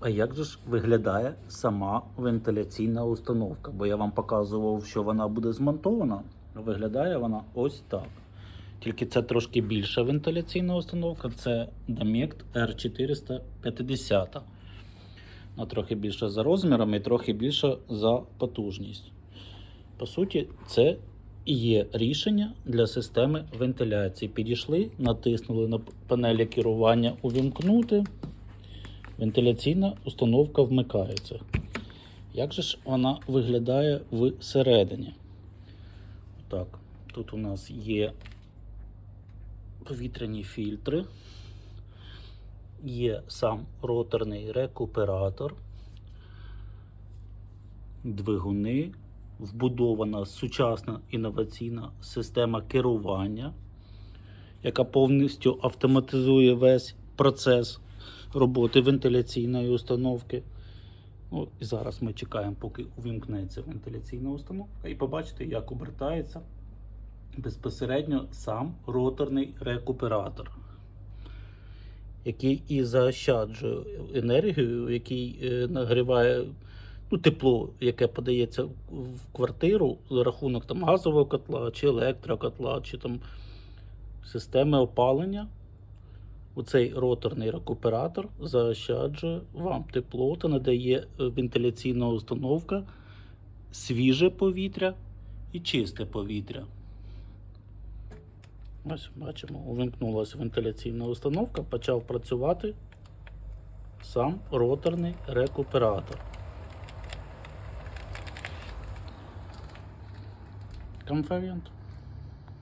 А як же ж виглядає сама вентиляційна установка? Бо я вам показував, що вона буде змонтована. Виглядає вона ось так. Тільки це трошки більша вентиляційна установка. Це Damect R450. Вона трохи більша за розмірами і трохи більша за потужність. По суті, це і є рішення для системи вентиляції. Підійшли, натиснули на панелі керування увімкнути. Вентиляційна установка вмикається. Як же ж вона виглядає всередині? Так, тут у нас є повітряні фільтри, є сам роторний рекуператор, двигуни, вбудована сучасна інноваційна система керування, яка повністю автоматизує весь процес роботи вентиляційної установки. Ну, і зараз ми чекаємо, поки увімкнеться вентиляційна установка, і побачите, як обертається безпосередньо сам роторний рекуператор, який і заощаджує енергію, який е, нагріває ну, тепло, яке подається в квартиру за рахунок там, газового котла, чи електрокотла, чи там системи опалення. Оцей роторний рекуператор заощаджує вам тепло та надає е, вентиляційна установка свіже повітря і чисте повітря. Ось бачимо, увімкнулася вентиляційна установка, почав працювати сам роторний рекуператор. Конферент.